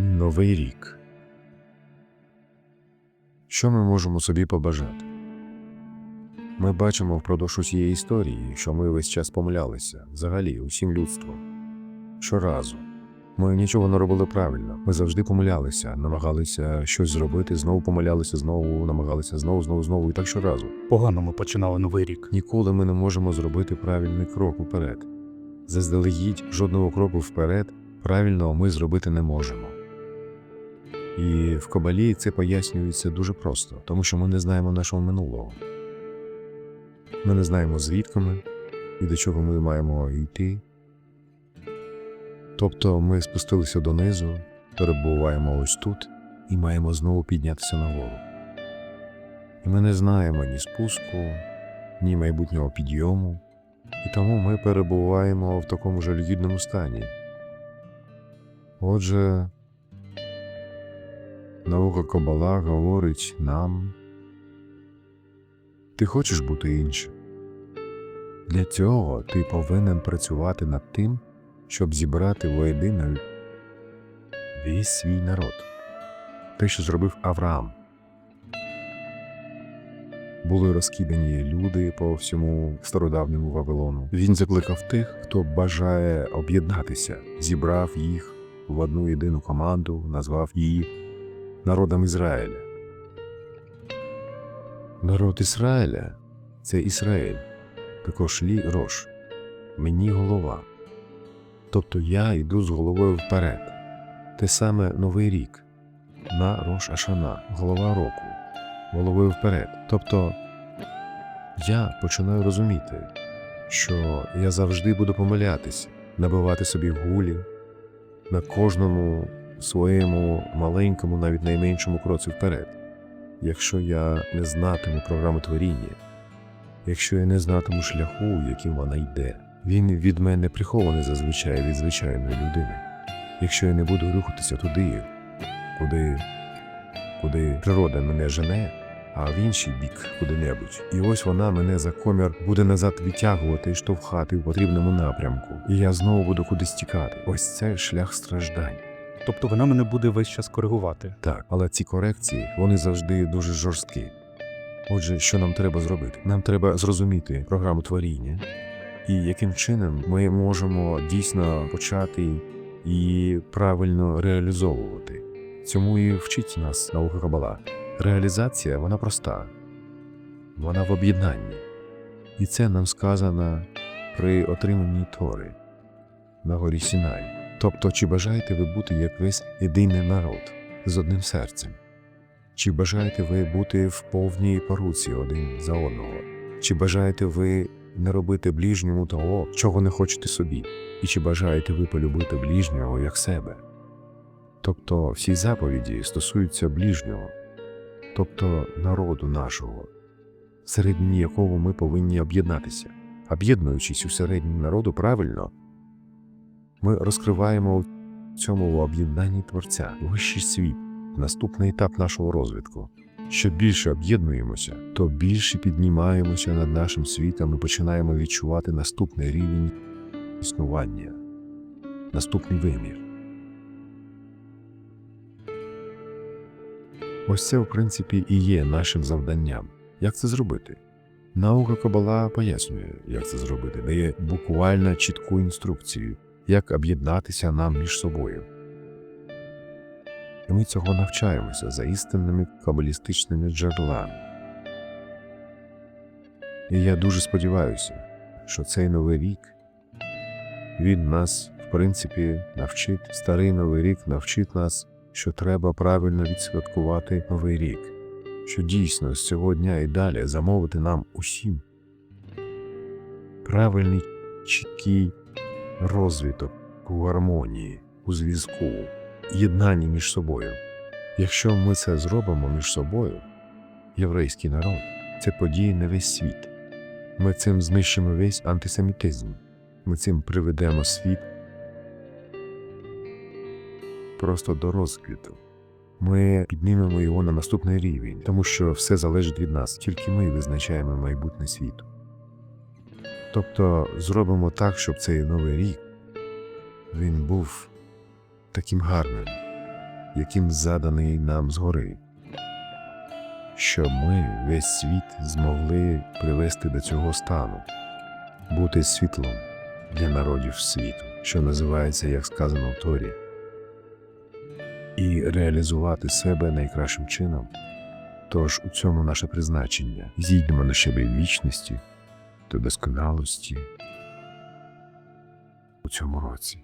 Новий рік. Що ми можемо собі побажати? Ми бачимо впродовж усієї історії, що ми весь час помилялися, взагалі, усім людством. Щоразу. Ми нічого не робили правильно. Ми завжди помилялися, намагалися щось зробити, знову помилялися, знову намагалися знову, знову, знову, і так щоразу. Погано ми починали новий рік. Ніколи ми не можемо зробити правильний крок уперед. Заздалегідь жодного кроку вперед правильного ми зробити не можемо. І в Кабалі це пояснюється дуже просто, тому що ми не знаємо нашого минулого. Ми не знаємо, звідки ми і до чого ми маємо йти. Тобто ми спустилися донизу, перебуваємо ось тут і маємо знову піднятися нагору. І ми не знаємо ні спуску, ні майбутнього підйому, і тому ми перебуваємо в такому жалюгідному стані. Отже, наука Кабала говорить нам: ти хочеш бути іншим. Для цього ти повинен працювати над тим, щоб зібрати воєдино весь свій народ. Те, що зробив Авраам. Були розкидані люди по всьому стародавньому Вавилону. Він закликав тих, хто бажає об'єднатися, зібрав їх в одну єдину команду, назвав її народом Ізраїля. Народ Ізраїля це Ізраїль, також лі рош, мені голова. Тобто я йду з головою вперед. Те саме Новий рік на Рош Ашана, голова року головою вперед. Тобто я починаю розуміти, що я завжди буду помилятися, набивати собі гулі на кожному своєму маленькому, навіть найменшому кроці вперед. Якщо я не знатиму програму творіння, якщо я не знатиму шляху, яким вона йде, він від мене прихований зазвичай від звичайної людини. Якщо я не буду рухатися туди, куди куди природа мене жене, а в інший бік куди-небудь. І ось вона мене за комір буде назад відтягувати і штовхати в потрібному напрямку. І я знову буду кудись тікати. Ось це шлях страждань. Тобто вона мене буде весь час коригувати. Так, але ці корекції вони завжди дуже жорсткі. Отже, що нам треба зробити? Нам треба зрозуміти програму творіння, і яким чином ми можемо дійсно почати її правильно реалізовувати. Цьому і вчить нас наука Кабала. Реалізація вона проста, вона в об'єднанні. І це нам сказано при отриманні Тори на горі Сінай. Тобто, чи бажаєте ви бути як весь єдиний народ з одним серцем? Чи бажаєте ви бути в повній поруці один за одного? Чи бажаєте ви не робити ближньому того, чого не хочете собі? І чи бажаєте ви полюбити ближнього як себе? Тобто всі заповіді стосуються ближнього, тобто народу нашого, середині якого ми повинні об'єднатися. Об'єднуючись у середині народу правильно, ми розкриваємо в цьому об'єднанні Творця, вищий світ, наступний етап нашого розвитку. Що більше об'єднуємося, то більше піднімаємося над нашим світом і починаємо відчувати наступний рівень існування, наступний вимір. Ось це, в принципі, і є нашим завданням. Як це зробити? Наука Кабала пояснює, як це зробити, дає буквально чітку інструкцію, як об'єднатися нам між собою. І ми цього навчаємося за істинними кабалістичними джерелами. І я дуже сподіваюся, що цей новий рік він нас, в принципі, навчить, старий новий рік навчить нас, що треба правильно відсвяткувати новий рік, що дійсно з цього дня і далі замовити нам усім правильний чіткий розвиток у гармонії, у зв'язку, єднанні між собою. Якщо ми це зробимо між собою, єврейський народ, це події на весь світ. Ми цим знищимо весь антисемітизм. Ми цим приведемо світ просто до розквіту. Ми піднімемо його на наступний рівень, тому що все залежить від нас, тільки ми визначаємо майбутнє світу. Тобто зробимо так, щоб цей новий рік він був таким гарним, яким заданий нам згори, щоб ми весь світ змогли привести до цього стану, бути світлом для народів світу, що називається, як сказано в Торі, і реалізувати себе найкращим чином. Тож у цьому наше призначення зійдемо на щебель вічності до досконалості у цьому році.